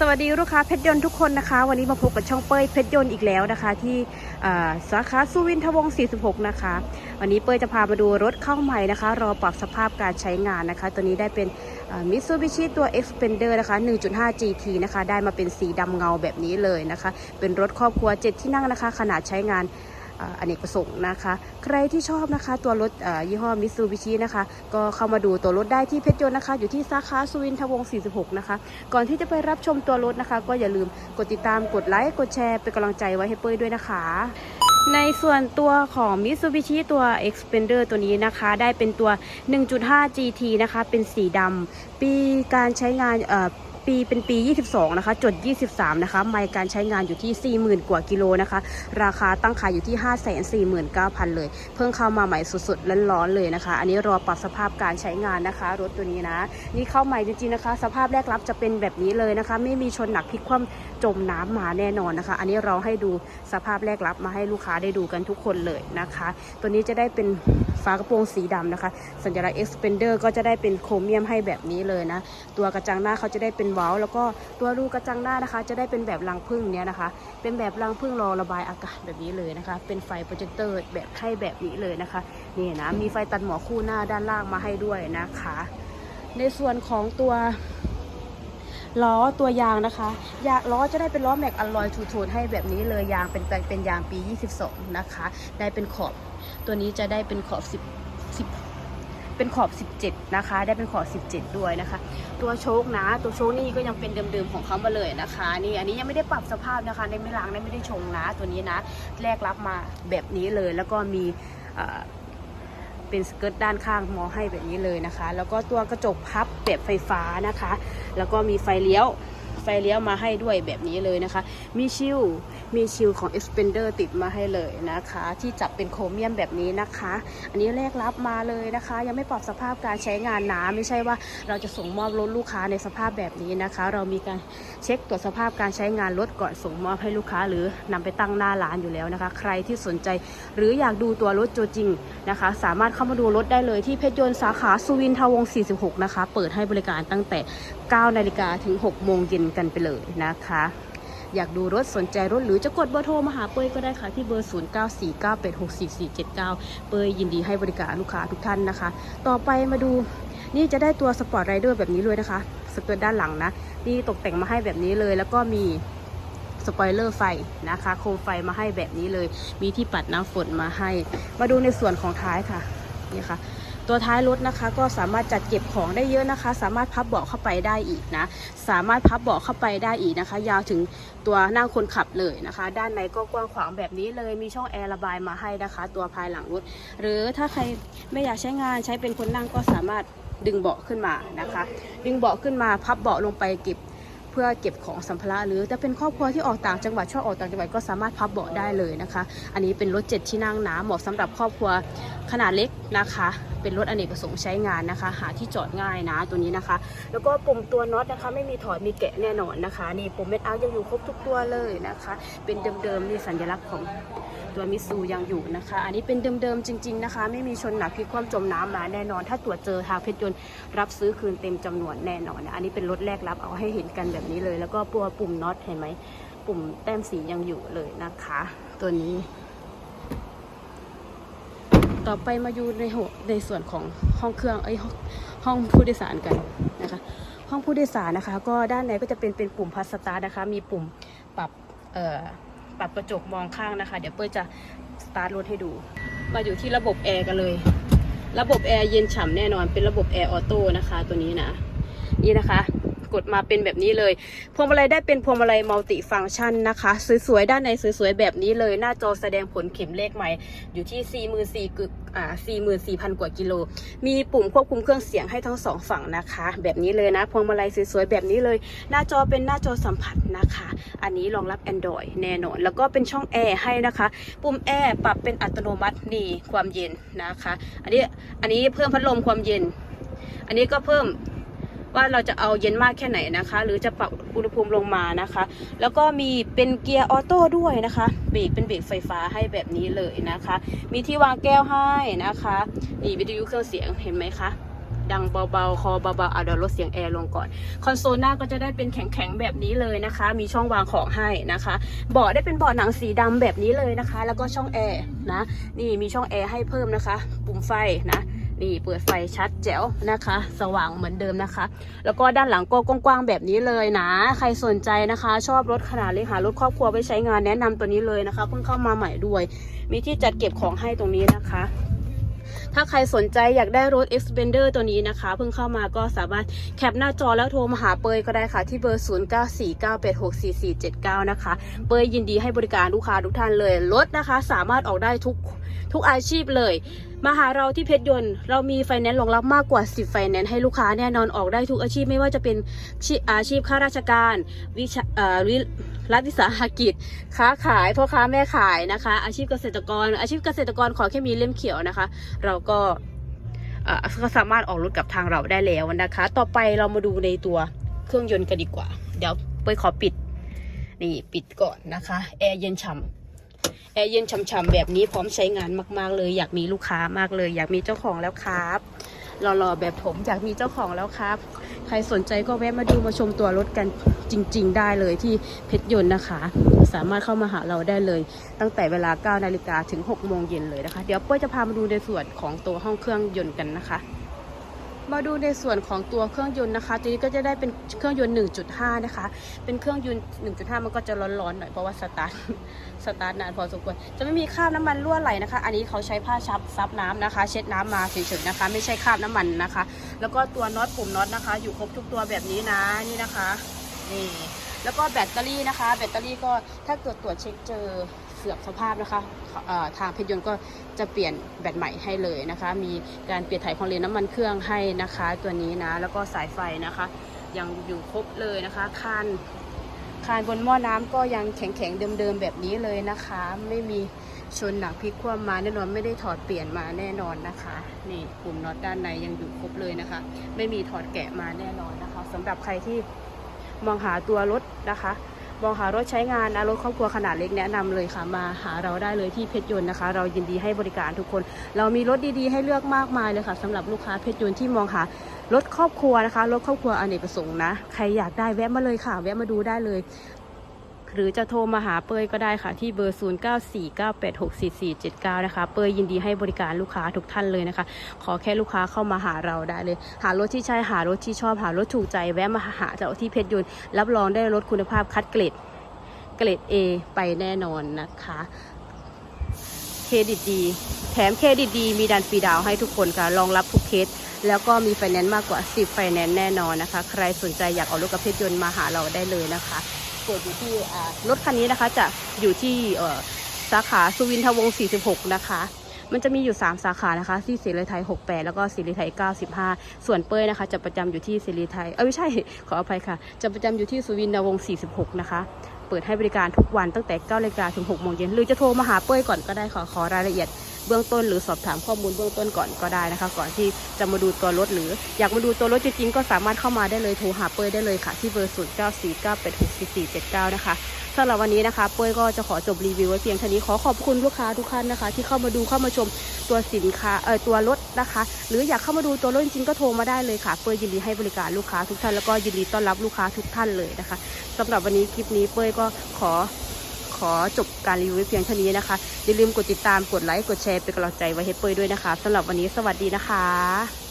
สวัสดีลูกค้าเพชรยนต์ทุกคนนะคะ วันนี้มาพบกับช่องเป้ยเพชรยนต์อีกแล้วนะคะ ที่สาขาสุวินทวงศ์46 นะคะ วันนี้เป้ยจะพามาดูรถเข้าใหม่นะคะ รอปรับสภาพการใช้งานนะคะ ตัวนี้ได้เป็นมิตซูบิชิตัว Expander นะคะ 1.5 GT นะคะ ได้มาเป็นสีดำเงาแบบนี้เลยนะคะ เป็นรถครอบครัว 7 ที่นั่งนะคะ ขนาดใช้งาน อเนกประสงค์นะคะ ใครที่ชอบนะคะ ตัวรถยี่ห้อมิตซูบิชินะคะ ก็เข้ามาดูตัวรถได้ที่เพชรยนต์นะคะ อยู่ที่สาขาสุวินทวงศ์46 นะคะ ก่อนที่จะไปรับชมตัวรถนะคะ ก็อย่าลืมกดติดตามกดไลค์กดแชร์เป็นกำลังใจไว้ให้เป้ยด้วยนะคะในส่วนตัวของ Mitsubishi ตัว Expander ตัวนี้นะคะ ได้เป็นตัว 1.5 GT นะคะ เป็นสีดำปีการใช้งานเอ่อ ปีเป็นปี 22 นะคะ จด 23 นะคะ ไมล์การใช้งานอยู่ที่ 40,000 กว่ากิโลนะคะ ราคาตั้งขายอยู่ที่ 549,000 เลย เพิ่งเข้ามาใหม่สุดๆ ร้อนๆ เลยนะคะ อันนี้รอปรับสภาพการใช้งานนะคะ รถตัวนี้นะ นี่เข้าใหม่จริงๆ นะคะ สภาพแรกรับจะเป็นแบบนี้เลยนะคะ ไม่มีชนหนักพลิกคว่ำจมน้ำมาแน่นอนนะคะ อันนี้เราให้ดูสภาพแรกรับมาให้ลูกค้าได้ดูกันทุกคนเลยนะคะ ตัวนี้จะได้เป็นฝากระโปรงสีดำนะคะ สัญลักษณ์ Expander ก็จะได้เป็นโครเมียมให้แบบนี้เลยนะ ตัวกระจังหน้าเขาจะได้เป็นเว้า แล้วก็ตัวรูกระจังหน้านะคะ จะได้เป็นแบบรังผึ้งเนี้ยนะคะ เป็นแบบรังผึ้งรอระบายอากาศแบบนี้เลยนะคะ เป็นไฟโปรเจคเตอร์แบบให้แบบนี้เลยนะคะนี่นะมีไฟตัดหมอกคู่หน้าด้านล่างมาให้ด้วยนะคะ ในส่วนของตัวล้อตัวยางนะคะยางล้อจะได้เป็นล้อแม็กอลลอยทูโทนให้แบบนี้เลยยางเป็นเป็นยางปี 22 นะคะ ได้เป็นขอบ ตัวนี้จะได้เป็นขอบ 10 เป็นขอบ 17 นะคะ ได้เป็นขอบ 17 ด้วยนะคะ ตัวโชคนะ ตัวโชคนี่ก็ยังเป็นเดิมๆของเขามาเลยนะคะ นี่อันนี้ยังไม่ได้ปรับสภาพนะคะในไม่ล้างในไม่ได้ชงนะ ตัวนี้นะแรกรับมาแบบนี้เลย แล้วก็มีเป็นสเกิร์ตด้านข้างมอให้แบบนี้เลยนะคะ แล้วก็ตัวกระจกพับแบบไฟฟ้านะคะ แล้วก็มีไฟเลี้ยว ฟเลี้ยวมาให้ด้วยแบบนี้เลยนะคะ มีชิลมีชิลของ Expander ติดมาให้เลยนะคะ ที่จับเป็นโครเมียมแบบนี้นะคะ อันนี้แรกรับมาเลยนะคะ ยังไม่ปรับสภาพการใช้งานนะไม่ใช่ว่าเราจะส่งมอบรถลูกค้าในสภาพแบบนี้นะคะ เรามีการเช็คตรวจสภาพการใช้งานรถก่อนส่งมอบให้ลูกค้า หรือนำไปตั้งหน้าร้านอยู่แล้วนะคะ ใครที่สนใจหรืออยากดูตัวรถตัวจริงนะคะ สามารถเข้ามาดูรถได้เลยที่เพชรยนต์สาขาสุวินทวง 46 นะคะ เปิดให้บริการตั้งแต่ 9 นาฬิกาถึง 6 โมงเย็นกันไปเลยนะคะ อยากดูรถสนใจรถหรือจะกดเบอร์โทรมาหาเปยก็ได้ค่ะที่เบอร์ 0949864479 เป้ยยินดีให้บริการลูกค้าทุกท่านนะคะ ต่อไปมาดูนี่จะได้ตัวสปอร์ตไรเดอร์แบบนี้เลยนะคะสเกิร์ตด้านหลังนะนี่ตกแต่งมาให้แบบนี้เลย แล้วก็มีสปอยเลอร์ไฟนะคะโคมไฟมาให้แบบนี้เลย มีที่ปัดน้ำฝนมาให้ มาดูในส่วนของท้ายค่ะนี่ค่ะ ตัวท้ายรถนะคะก็สามารถจัดเก็บของได้เยอะนะคะ สามารถพับเบาะเข้าไปได้อีกนะ สามารถพับเบาะเข้าไปได้อีกนะคะ ยาวถึงตัวนั่งคนขับเลยนะคะ ด้านในก็กว้างขวางแบบนี้เลยมีช่องแอร์ระบายมาให้นะคะ ตัวภายหลังรถ หรือถ้าใครไม่อยากใช้งานใช้เป็นคนนั่งก็สามารถดึงเบาะขึ้นมานะคะ ดึงเบาะขึ้นมาพับเบาะลงไปเก็บเพื่อเก็บของสัมภาระหรือจะเป็นครอบครัวที่ออกต่างจังหวัดชอบออกต่างจังหวัดก็สามารถพับเบาะได้เลยนะคะ อันนี้เป็นรถเจ็ดที่นั่งหนาเหมาะสำหรับครอบครัว ขนาดเล็กนะคะ เป็นรถอเนกประสงค์ใช้งานนะคะ หาที่จอดง่ายนะตัวนี้นะคะ แล้วก็ปุ่มตัวน็อตนะคะ ไม่มีถอดมีแกะแน่นอนนะคะ นี่ปุ่มเม็ดอาร์ยังอยู่ครบทุกตัวเลยนะคะ เป็นเดิมๆนี่สัญลักษณ์ของตัวมิซูยังอยู่นะคะ อันนี้เป็นเดิมๆจริง ๆนะคะ ไม่มีชนหนักพลิกคว่ำจมน้ำมาแน่นอน ถ้าตรวจเจอทางเพชรยนต์รับซื้อคืนเต็มจำนวนแน่นอนนะอันนี้เป็นรถแรกรับเอาให้เห็นกันแบบนี้เลย แล้วก็ตัวปุ่มน็อตเห็นไหมปุ่มแต้มสียังอยู่เลยนะคะ ตัวนี้ ต่อไปมาอยู่ในหัวในส่วนของห้องเครื่องเอ้ห้องผู้โดยสารกันนะคะ ห้องผู้โดยสารนะคะ ก็ด้านในก็จะเป็นเป็นปุ่มพัสตาร์นะคะ มีปุ่มปรับเอ่อปรับกระจกมองข้างนะคะ เดี๋ยวเปิ้ลจะสตาร์ทรถให้ดู มาอยู่ที่ระบบแอร์กันเลย ระบบแอร์เย็นฉ่ำแน่นอนเป็นระบบแอร์ออโต้นะคะ ตัวนี้นะนี่นะคะ กดมาเป็นแบบนี้เลยพวงมาลัยได้เป็นพวงมาลัยมัลติฟังก์ชันนะคะ สวยๆ ด้านในสวยๆ แบบนี้เลย หน้าจอแสดงผลเข็มเลขใหม่ อยู่ที่ 44,000กึอ่า44,000 กว่ากิโล มีปุ่มควบคุมเครื่องเสียงให้ทั้งสองฝั่งนะคะ แบบนี้เลยนะ พวงมาลัยสวยๆ แบบนี้เลย หน้าจอเป็นหน้าจอสัมผัสนะคะ อันนี้รองรับ Android แน่นอน แล้วก็เป็นช่องแอร์ให้นะคะ ปุ่มแอร์ปรับเป็นอัตโนมัตินี่ความเย็นนะคะ อันนี้ อันนี้เพิ่มพัดลมความเย็น อันนี้ก็เพิ่ม ว่าเราจะเอาเย็นมากแค่ไหนนะคะ หรือจะปรับอุณหภูมิลงมานะคะ แล้วก็มีเป็นเกียร์ออโต้ด้วยนะคะเบรกเป็นเบรกไฟฟ้าให้แบบนี้เลยนะคะ มีที่วางแก้วให้นะคะนี่วิทยุเครื่องเสียงเห็นไหมคะดังเบาๆ คอเบาๆอะเดี๋ยวลดเสียงแอร์ลงก่อน คอนโซลหน้าก็จะได้เป็นแข็งๆ แบบนี้เลยนะคะ มีช่องวางของให้นะคะ เบาะได้เป็นเบาะหนังสีดำแบบนี้เลยนะคะ แล้วก็ช่องแอร์นะ นี่มีช่องแอร์ให้เพิ่มนะคะ ปุ่มไฟนะ นี่เปิดไฟชัดแจ๋วนะคะ สว่างเหมือนเดิมนะคะ แล้วก็ด้านหลังก็กว้างๆแบบนี้เลยนะ ใครสนใจนะคะ ชอบรถขนาดเล็กหารถครอบครัวไปใช้งานแนะนำตัวนี้เลยนะคะ เพิ่งเข้ามาใหม่ด้วย มีที่จัดเก็บของให้ตรงนี้นะคะ ถ้าใครสนใจอยากได้รถ Xpander ตัวนี้นะคะ เพิ่งเข้ามาก็สามารถแคปหน้าจอแล้วโทรมาหาเปยก็ได้ค่ะ ที่เบอร์ 0949864479 นะคะ เปยยินดีให้บริการลูกค้าทุกท่านเลยรถนะคะ สามารถออกได้ทุกทุกอาชีพเลย มาหาเราที่เพชรยนต์ เรามีไฟแนนซ์รองรับมากกว่า 10 ไฟแนนซ์ให้ลูกค้าแน่นอนออกได้ทุกอาชีพไม่ว่าจะเป็นอาชีพข้าราชการวิชาอ่อวิ รัฐวิสาหกิจ ค้าขายพ่อค้าแม่ขายนะคะ อาชีพเกษตรกร อาชีพเกษตรกรขอแค่มีเล่มเขียวนะคะ เราก็ก็สามารถออกรถกับทางเราได้แล้วนะคะ ต่อไปเรามาดูในตัวเครื่องยนต์กันดีกว่า เดี๋ยวเปยขอปิด นี่ปิดก่อนนะคะ แอร์เย็นฉ่ำแอร์เย็นฉ่ำๆแบบนี้พร้อมใช้งานมาก ๆ เลย อยากมีลูกค้ามากเลย อยากมีเจ้าของแล้วครับ หล่อๆแบบผมอยากมีเจ้าของแล้วครับ ใครสนใจก็แวะมาดูมาชมตัวรถกันจริง ๆ ได้เลยที่เพชรยนต์นะคะ สามารถเข้ามาหาเราได้เลย ตั้งแต่เวลา9นาฬิกาถึง6โมงเย็นเลยนะคะ เดี๋ยวเป้ยจะพามาดูในส่วนของตัวห้องเครื่องยนต์กันนะคะ มาดูในส่วนของตัวเครื่องยนต์นะคะ ตัวนี้ก็จะได้เป็นเครื่องยนต์ 1.5 นะคะ เป็นเครื่องยนต์ 1.5 มันก็จะร้อนๆหน่อยเพราะว่าสตาร์ท สตาร์ทนานพอสมควร จะไม่มีคราบน้ำมันรั่วไหลนะคะ อันนี้เขาใช้ผ้าชับซับน้ำนะคะ เช็ดน้ำมาเฉยๆนะคะ ไม่ใช่คราบน้ำมันนะคะ แล้วก็ตัวน็อตปุ่มน็อตนะคะ อยู่ครบทุกตัวแบบนี้นะ นี่นะคะ นี่ แล้วก็แบตเตอรี่นะคะ แบตเตอรี่ก็ถ้าเกิดตรวจเช็คเจอ เสื่อมสภาพนะคะทางเพชรยนต์ก็จะเปลี่ยนแบตใหม่ให้เลยนะคะ มีการเปลี่ยนถ่ายของเลนน้ำมันเครื่องให้นะคะตัวนี้นะแล้วก็สายไฟนะคะ ยังอยู่ครบเลยนะคะคานคานบนหม้อน้ำก็ยังแข็งๆเดิมๆแบบนี้เลยนะคะ ไม่มีชนหนักพลิกคว่ำมาแน่นอนไม่ได้ถอดเปลี่ยนมาแน่นอนนะคะ นี่ปุ่มน็อตด้านในยังอยู่ครบเลยนะคะ ไม่มีถอดแกะมาแน่นอนนะคะสำหรับใครที่มองหาตัวรถนะคะ มองหารถใช้งานรถครอบครัวขนาดเล็กแนะนำเลยค่ะ มาหาเราได้เลยที่เพชรยนต์นะคะ เรายินดีให้บริการทุกคน เรามีรถดีๆ ให้เลือกมากมายเลยค่ะสำหรับลูกค้าเพชรยนต์ที่มองหารถครอบครัวนะคะรถครอบครัวอเนกประสงค์นะใครอยากได้แวะมาเลยค่ะ แวะมาดูได้เลย หรือจะโทรมาหาเปยก็ได้ค่ะ ที่เบอร์ 0949864479 นะคะ เปยยินดีให้บริการลูกค้าทุกท่านเลยนะคะ ขอแค่ลูกค้าเข้ามาหาเราได้เลย หารถที่ใช่หารถที่ชอบหารถถูกใจแวะมาหาเจ้าที่เพชรยนต์รับรองได้รถคุณภาพคัดเกรดเกรด A ไปแน่นอนนะคะเครดิตดีแถมเครดิตดีมีดันฟรีดาวให้ทุกคนค่ะรองรับทุกเคสแล้วก็มีไฟแนนซ์มากกว่า 10 ไฟแนนซ์แน่นอนนะคะ ใครสนใจอยากเอารถกับเพชรยนต์มาหาเราได้เลยนะคะ เปิดอยู่ที่รถคันนี้นะคะจะอยู่ที่สาขาสุวินทวงศ์ 46 นะคะ มันจะมีอยู่ 3 สาขานะคะ ที่เสรีไทย 68 แล้วก็เสรีไทย 95 ส่วนเป้ยนะคะ จะประจำอยู่ที่เสรีไทย เอ้ยไม่ใช่ ขออภัยค่ะ จะประจำอยู่ที่สุวินทวงศ์ 46 นะคะ เปิดให้บริการทุกวันตั้งแต่9นาฬิกาถึง6โมงเย็น หรือจะโทรมาหาเป้ยก่อนก็ได้ขอขอรายละเอียด เบื้องต้นหรือสอบถามข้อมูลเบื้องต้นก่อนก็ได้นะคะ ก่อนที่จะมาดูตัวรถหรืออยากมาดูตัวรถจริงๆก็สามารถเข้ามาได้เลยโทรหาเป้ยได้เลยค่ะ ที่เบอร์ 0 9 4 9 8 6 4 4 7 9 นะคะสำหรับวันนี้นะคะเป้ยก็จะขอจบรีวิวไว้เพียงเท่านี้ขอขอบคุณลูกค้าทุกท่านนะคะ ที่เข้ามาดูเข้ามาชมตัวสินค้าเอ่อตัวรถนะคะ หรืออยากเข้ามาดูตัวรถจริงๆก็โทรมาได้เลยค่ะเป้ยยินดีให้บริการลูกค้าทุกท่านแล้วก็ยินดีต้อนรับลูกค้าทุกท่านเลยนะคะสำหรับวันนี้คลิปนี้เป้ยก็ขอ ขอจบการรีวิวเพียงเท่านี้นะคะ อย่าลืมกดติดตามกดไลค์กดแชร์เป็นกำลังใจไว้ให้เปยด้วยนะคะสำหรับวันนี้สวัสดีนะคะ